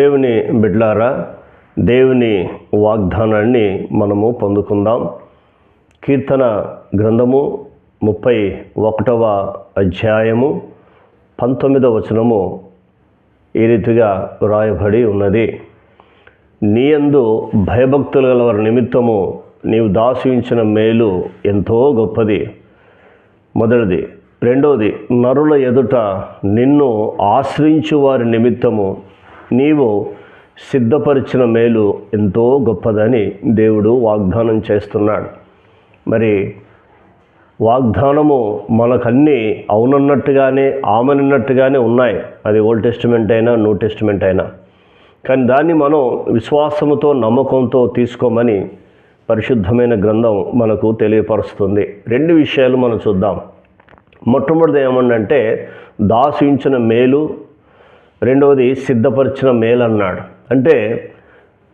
దేవుని బిడ్లారా దేవుని వాగ్దానాన్ని మనము పొందుకుందాం. కీర్తన గ్రంథము ముప్పై ఒకటవ అధ్యాయము పంతొమ్మిదవ వచనము ఈ రీతిగా వ్రాయబడి ఉన్నది. నీయందు భయభక్తులు గల వారి నిమిత్తము నీవు దాసించిన మేలు ఎంతో గొప్పది. మొదటిది. రెండవది నరుల ఎదుట నిన్ను ఆశ్రయించు వారి నిమిత్తము నీవు సిద్ధపరిచిన మేలు ఎంతో గొప్పదని దేవుడు వాగ్దానం చేస్తున్నాడు. మరి వాగ్దానము మనకన్నీ అవునన్నట్టుగానే ఆమెనన్నట్టుగానే ఉన్నాయి. అది ఓల్డ్ టెస్టిమెంట్ అయినా న్యూ టెస్టిమెంట్ అయినా. కానీ దాన్ని మనం విశ్వాసముతో నమ్మకంతో తీసుకోమని పరిశుద్ధమైన గ్రంథం మనకు తెలియపరుస్తుంది. రెండు విషయాలు మనం చూద్దాం. మొట్టమొదటిది ఏమన్నంటే దాసించిన మేలు రెండవది సిద్ధపరిచిన మేలన్నాడు. అంటే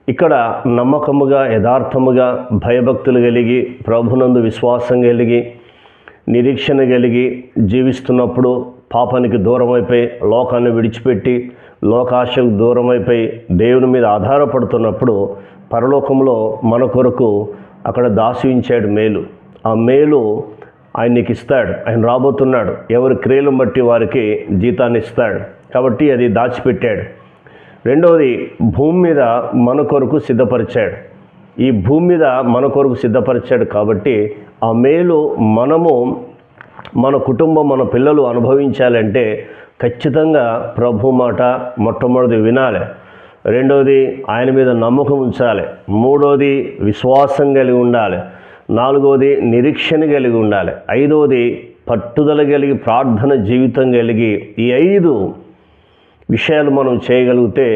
ఇక్కడ నమ్మకముగా యథార్థముగా భయభక్తులు కలిగి ప్రభునందు విశ్వాసం కలిగి నిరీక్షణ కలిగి జీవిస్తున్నప్పుడు పాపానికి దూరం అయిపోయి లోకాన్ని విడిచిపెట్టి లోకాశకు దూరం అయిపోయి దేవుని మీద ఆధారపడుతున్నప్పుడు పరలోకంలో మన కొరకు అక్కడ దాసించాడు మేలు. ఆ మేలు ఆయన నీకు ఇస్తాడు ఆయన రాబోతున్నాడు. ఎవరి క్రియలను బట్టి వారికి జీతాన్ని ఇస్తాడు. కాబట్టి అది దాచిపెట్టాడు. రెండవది భూమి మీద మన కొరకు సిద్ధపరిచాడు. ఈ భూమి మీద మన కొరకు సిద్ధపరిచాడు కాబట్టి ఆ మేలు మనము మన కుటుంబం మన పిల్లలు అనుభవించాలంటే ఖచ్చితంగా ప్రభు మాట మొట్టమొదటి వినాలి. రెండవది ఆయన మీద నమ్మకం ఉంచాలి. మూడవది విశ్వాసం కలిగి ఉండాలి. నాలుగవది నిరీక్షణ కలిగి ఉండాలి. ఐదవది పట్టుదల కలిగి ప్రార్థన జీవితం కలిగి ఈ ఐదు విషయాలు మనం చేయగలిగితే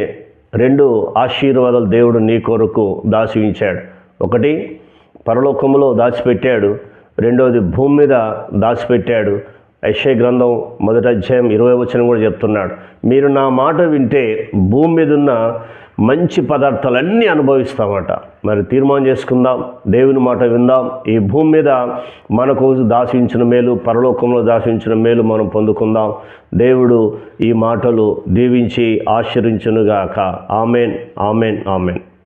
రెండు ఆశీర్వాదాలు దేవుడు నీ కొరకు దాచివించాడు ఒకటి పరలోకంలో దాచిపెట్టాడు రెండవది భూమి మీద దాచిపెట్టాడు ఐషయ గ్రంథం మొదటి అధ్యాయం ఇరవై వచనం కూడా చెప్తున్నాడు. మీరు నా మాట వింటే భూమి మీద ఉన్న మంచి పదార్థాలన్నీ అనుభవిస్తామట. మరి తీర్మానం చేసుకుందాం దేవుని మాట విందాం. ఈ భూమి మీద మనకు దాసించిన మేలు పరలోకంలో దాసించిన మేలు మనం పొందుకుందాం. దేవుడు ఈ మాటలు దీవించి ఆశ్రయించునుగాక ఆమెన్ ఆమెన్ ఆమెన్.